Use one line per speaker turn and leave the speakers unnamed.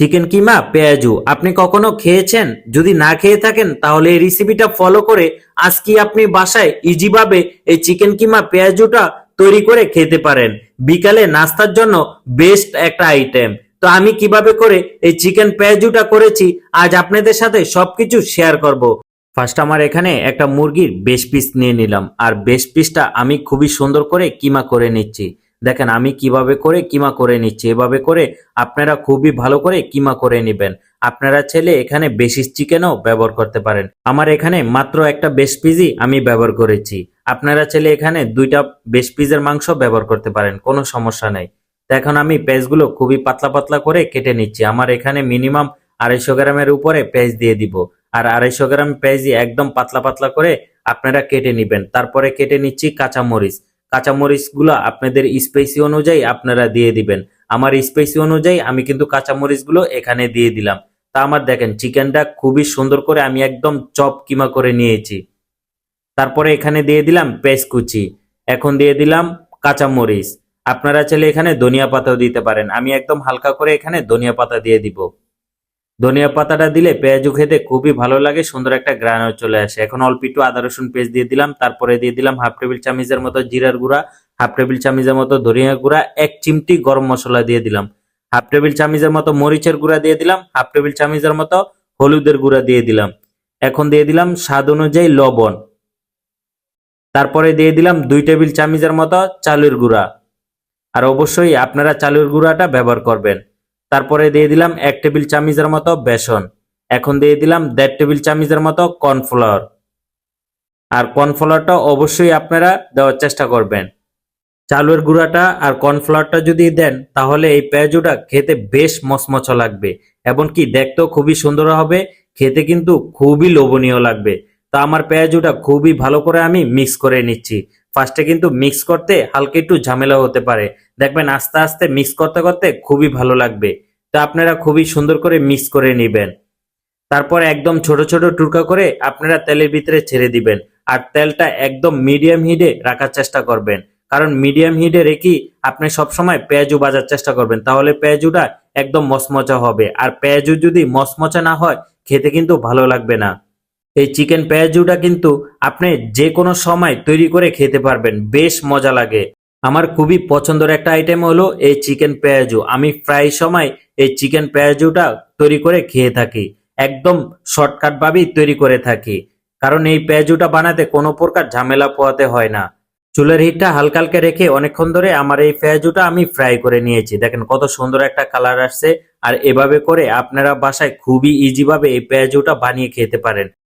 Chicken কিমা, পেঁয়াজু, আপনি কখনো খেয়েছেন? যদি না খেয়ে থাকেন, তাহলে এই রেসিপিটা ফলো করে আজকে আপনি বাসায় ইজিভাবে এই চিকেন কিমা, পেঁয়াজুটা তৈরি করে খেতে পারেন। বিকালে নাস্তার জন্য বেস্ট একটা আইটেম তো আমি কীভাবে করে এই চিকেন পেঁয়াজুটা করেছি, আজ আপনাদের সাথে সবকিছু শেয়ার করব। ফার্স্ট আমার এখানে একটা মুরগির বেশ পিস নিয়ে নিলাম। আর বেশ পিসটা আমি খুবই সুন্দর করে কিমা করে নিচ্ছি। দেখেন, আমি কীভাবে করে কিমা করে নিচ্ছি? এভাবে করে আপনারা খুবই ভালো করে কিমা করে নেবেন। আপনারা ছেলে এখানে বেশি চিকেনও ব্যবহার করতে পারেন। আমার এখানে মাত্র একটা বেশ পিসই আমি ব্যবহার করেছি। আপনারা ছেলে এখানে দুইটা বেশ পিসের মাংস ব্যবহার করতে পারেন, কোনো সমস্যা নেই। তো এখন আমি পেঁয়াজগুলো খুবই পাতলা পাতলা করে কেটে নিচ্ছি। আমার এখানে মিনিমাম আড়াইশো গ্রামের উপরে পেঁয়াজ দিয়ে দিব। আর আড়াইশো গ্রাম পেঁয়াজি একদম পাতলা পাতলা করে আপনারা কেটে নিবেন। তারপরে কেটে নিচ্ছি কাঁচামরিচ। কাঁচামরিচগুলো আপনাদের স্পেসি অনুযায়ী আপনারা দিয়ে দিবেন। আমার স্পেসি অনুযায়ী আমি কিন্তু কাঁচামরিচগুলো এখানে দিয়ে দিলাম। তা আমার দেখেন চিকেনটা খুবই সুন্দর করে আমি একদম চপ কিমা করে নিয়েছি। তারপরে এখানে দিয়ে দিলাম পেঁয়াজ কুচি। এখন দিয়ে দিলাম কাঁচামরিচ। আপনারা চাইলে এখানে ধনিয়া পাতাও দিতে পারেন। আমি একদম হালকা করে এখানে ধনিয়া পাতা দিয়ে দিব। ধনিয়া পাতাটা দিলে পেঁয়াজু খেতে খুবই ভালো লাগে, সুন্দর একটা গ্রানও চলে আসে। এখন অল্প একটু আদা, রসুন পেস্ট দিয়ে দিলাম, তারপরে দিয়ে দিলাম হাফ টেবিল চামিচের মতো জিরার গুঁড়া, হাফ টেবিল চামিচের মতো ধনিয়া গুঁড়া, এক চিমটি গরম মশলা দিয়ে দিলাম। হাফ টেবিল চামিচের মতো মরিচের গুঁড়া দিয়ে দিলাম, হাফ টেবিল চামিচের মতো হলুদের গুঁড়া দিয়ে দিলাম। এখন দিয়ে দিলাম স্বাদ অনুযায়ী লবণ। তারপরে দিয়ে দিলাম দুই টেবিল চামিচের মতো চালের গুঁড়া। আর অবশ্যই আপনারা চালের গুঁড়াটা ব্যবহার করবেন। তারপরে দিয়ে দিলাম এক টেবিল চামিচের মতো বেসন। এখন দিয়ে দিলাম দেড় টেবিল চামিচের মতো কর্নফ্লাওয়ার। আর কর্নফ্লাওয়ারটা অবশ্যই আপনারা দেওয়ার চেষ্টা করবেন। চালের গুঁড়াটা আর কর্নফ্লাওয়ারটা যদি দেন, তাহলে এই পেঁয়াজুটা খেতে বেশ মচমচ লাগবে, এমনকি দেখতেও খুবই সুন্দর হবে, খেতে কিন্তু খুবই লোভনীয় লাগবে। তো আমার পেঁয়াজুটা খুবই ভালো করে আমি মিক্স করে নিচ্ছি। ফার্স্টে কিন্তু মিক্স করতে হালকা একটু ঝামেলা হতে পারে। দেখবেন আস্তে আস্তে মিক্স করতে করতে খুবই ভালো লাগবে। তো আপনারা খুবই সুন্দর করে মিক্স করে নেবেন। তারপর একদম ছোট ছোট টুকরা করে আপনারা তেলের ভিতরে ছেড়ে দিবেন। আর তেলটা একদম মিডিয়াম হিটে রাখার চেষ্টা করবেন। কারণ মিডিয়াম হিটে রেখে আপনি সবসময় পেঁয়াজু বাজার চেষ্টা করবেন। তাহলে পেঁয়াজুটা একদম মচমচা হবে। আর পেঁয়াজু যদি মচমচা না হয়, খেতে কিন্তু ভালো লাগবে না। এই চিকেন পেঁয়াজুটা কিন্তু আপনি যে কোনো সময় তৈরি করে খেতে পারবেন, বেশ মজা লাগে। আমার খুবই পছন্দের একটা আইটেম হলো এই চিকেন পেঁয়াজু। আমি প্রায় সময় এই চিকেন পেঁয়াজুটা তৈরি করে খেয়ে থাকি, একদম শর্টকাট ভাবেই তৈরি করে থাকি, কারণ এই পেঁয়াজুটা বানাতে কোনো প্রকার ঝামেলা পোয়াতে হয় না। চুলের হিটটা হালকা হালকা রেখে অনেকক্ষণ ধরে আমার এই পেঁয়াজুটা আমি ফ্রাই করে নিয়েছি। দেখেন কত সুন্দর একটা কালার আসছে, আর এভাবে করে আপনারা বাসায় খুবই ইজি ভাবে এই পেঁয়াজুটা বানিয়ে খেতে পারেন।